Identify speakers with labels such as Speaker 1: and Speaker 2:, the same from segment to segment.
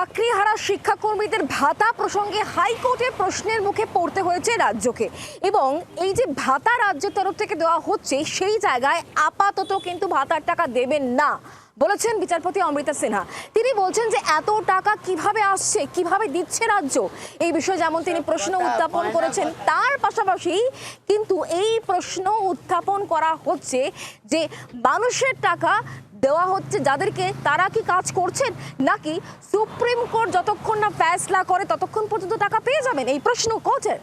Speaker 1: চাকরিহারা শিক্ষাকর্মীদের ভাতা প্রসঙ্গে হাইকোর্টে প্রশ্নের মুখে পড়তে হয়েছে রাজ্যকে। এবং এই যে ভাতা রাজ্যের তরফ থেকে দেওয়া হচ্ছে সেই জায়গায় আপাতত কিন্তু ভাতার টাকা দেবেন না বলেছেন বিচারপতি অমৃতা সিনহা। তিনি বলছেন যে এত টাকা কীভাবে আসছে কীভাবে দিচ্ছে রাজ্য এই বিষয়ে যেমন তিনি প্রশ্ন উত্থাপন করেছেন তার পাশাপাশি কিন্তু এই প্রশ্ন উত্থাপন করা হচ্ছে যে মানুষের টাকা দেওয়া হচ্ছে। যাদেরকে তারা কি কাজ করছেন নাকি সুপ্রিম কোর্ট যতক্ষণ না ফ্যাসলা করে ততক্ষণ পর্যন্ত টাকা পেয়ে যাবেন? এই প্রশ্ন করছেন।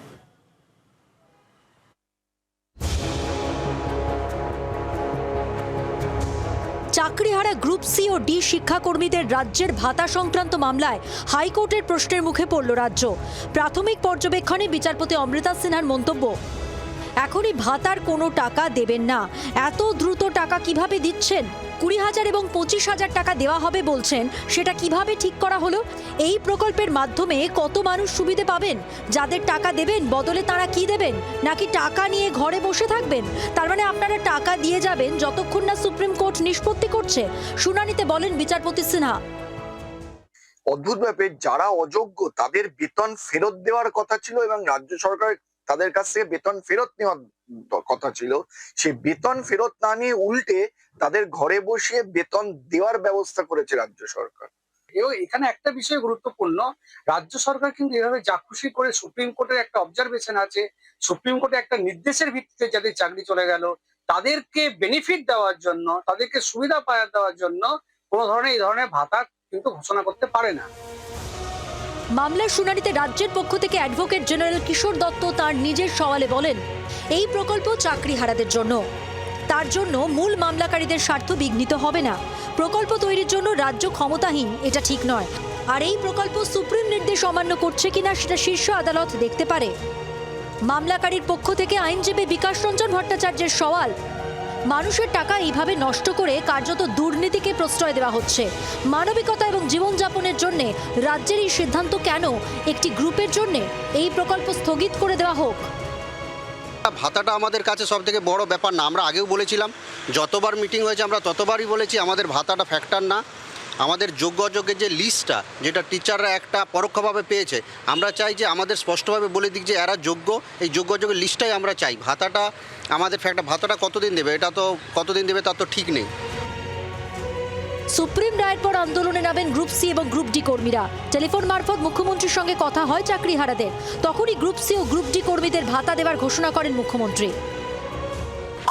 Speaker 2: চাকরিহারা গ্রুপ সি ও ডি শিক্ষাকর্মীদের রাজ্যের ভাতা সংক্রান্ত মামলায় হাইকোর্টের প্রশ্নের মুখে পড়ল রাজ্য। প্রাথমিক পর্যবেক্ষণে বিচারপতি অমৃতা সিনহার মন্তব্য এখনই ভাতার কোনো টাকা দেবেন না। এত দ্রুত টাকা কীভাবে দিচ্ছেন? কুড়ি হাজার এবং পঁচিশ হাজার টাকা দেওয়া হবে বলছেন, সেটা কীভাবে ঠিক করা হলো? এই প্রকল্পের মাধ্যমে কত মানুষ সুবিধে পাবেন? যাদের টাকা দেবেন, বদলে তারা কি দেবেন? নাকি টাকা নিয়ে ঘরে বসে থাকবেন? তার মানে আপনারা টাকা দিয়ে যাবেন যতক্ষণ না সুপ্রিম কোর্ট নিষ্পত্তি করছে। শুনানিতে বলেন বিচারপতি সিনহা।
Speaker 3: অদ্ভুতভাবে যারা অযোগ্য তাদের বেতন ফেরত দেওয়ার কথা ছিল এবং রাজ্য সরকার তাদের কাছ থেকে বেতন ফেরত নেওয়ার কথা ছিল। সেই বেতন ফেরত না নিয়ে উল্টে তাদের ঘরে বসিয়ে বেতন দেওয়ার ব্যবস্থা করেছে রাজ্য সরকার।
Speaker 4: এখানে একটা বিষয় গুরুত্বপূর্ণ, রাজ্য সরকার কিন্তু এভাবে যা খুশি করে সুপ্রিম কোর্টের একটা অবজারভেশন আছে। সুপ্রিম কোর্টে একটা নির্দেশের ভিত্তিতে যাদের চাকরি চলে গেল, তাদেরকে বেনিফিট দেওয়ার জন্য, তাদেরকে সুবিধা পাওয়া দেওয়ার জন্য কোনো ধরনের এই ধরনের ভাতা কিন্তু ঘোষণা করতে পারে না।
Speaker 2: মামলার শুনানিতে রাজ্যের পক্ষ থেকে অ্যাডভোকেট জেনারেল কিশোর দত্ত তার নিজের সওয়ালে বলেন, এই প্রকল্প চাকরিহারাদের জন্য। তার জন্য মূল মামলাকারীদের স্বার্থ বিঘ্নিত হবে না। প্রকল্প তৈরির জন্য রাজ্য ক্ষমতাহীন, এটা ঠিক নয়। আর এই প্রকল্প সুপ্রিম নির্দেশ অমান্য করছে কিনা সেটা শীর্ষ আদালত দেখতে পারে। মামলাকারীর পক্ষ থেকে আইনজীবী বিকাশ রঞ্জন ভট্টাচার্যের সওয়াল মানুষের টাকা এইভাবে নষ্ট করে কার্যত দুর্নীতিকে প্রশ্রয় দেওয়া হচ্ছে। মানবিকতা এবং জীবনযাপনের জন্য রাজ্যের এই সিদ্ধান্ত কেন একটি গ্রুপের জন্য? এই প্রকল্প স্থগিত করে দেওয়া হোক।
Speaker 5: ভাতাটা আমাদের কাছে সব থেকে বড় ব্যাপার না। আমরা আগেও বলেছিলাম, যতবার মিটিং হয়েছে আমরা ততবারই বলেছি, আমাদের ভাতাটা ফ্যাক্টর না। আমাদের যোগ্য অযোগ্যের যে লিস্টটা যেটা টিচাররা একটা পরোক্ষভাবে পেয়েছে আমরা চাই যে আমাদের স্পষ্টভাবে বলে দিক যে এরা যোগ্য এই যোগ্য অযোগ্যের লিস্টটাই আমরা চাই। ভাতাটা আমাদের ফ্যাক্টর ভাতাটা কতদিন দেবে? এটা তো কতদিন দেবে তার তো ঠিক নেই।
Speaker 2: সুপ্রিম রায়ের পর আন্দোলনে নামেন গ্রুপ সি এবং গ্রুপ ডি কর্মীরা। টেলিফোন মারফত মুখ্যমন্ত্রীর সঙ্গে কথা হয় চাকরি চাকরিহারাদের। তখনই গ্রুপ সি ও গ্রুপ ডি কর্মীদের ভাতা দেওয়ার ঘোষণা করেন মুখ্যমন্ত্রী।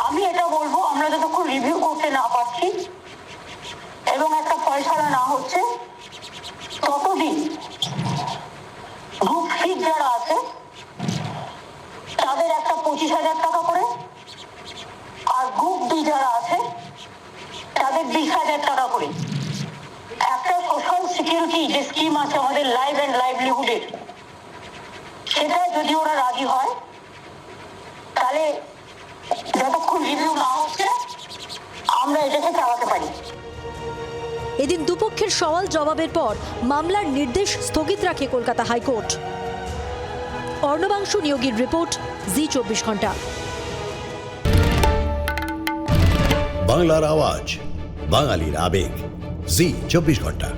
Speaker 6: আমি এটা বলব আমরা যতক্ষণ রিভিউ করতে না পারছি এবং একটা ফয়সালা না হচ্ছে ততদিন গ্রুপ সি যারা আছে, তাদের একটা পঁচিশ হাজার টাকা করে। আর গ্রুপ ডি যারা আছে, তাদের বিশ হাজার টাকা করে। একটা সোশ্যাল সিকিউরিটি যে স্কিম আছে আমাদের লাইফ অ্যান্ড লাইভলিহুডের, সেটা যদি ওরা রাজি হয়, তাহলে যতক্ষণ রিভিউ না হচ্ছে, আমরা এটাকে চালাতে পারি।
Speaker 2: এদিন দুপক্ষের সওয়াল জবাবের পর মামলার নির্দেশ স্থগিত রাখে কলকাতা হাইকোর্ট। অর্ণবাংশু নিয়োগীর রিপোর্ট, জি চব্বিশ ঘণ্টা।
Speaker 7: বাংলার আওয়াজ, বাঙালির আবেগ, জি চব্বিশ ঘণ্টা।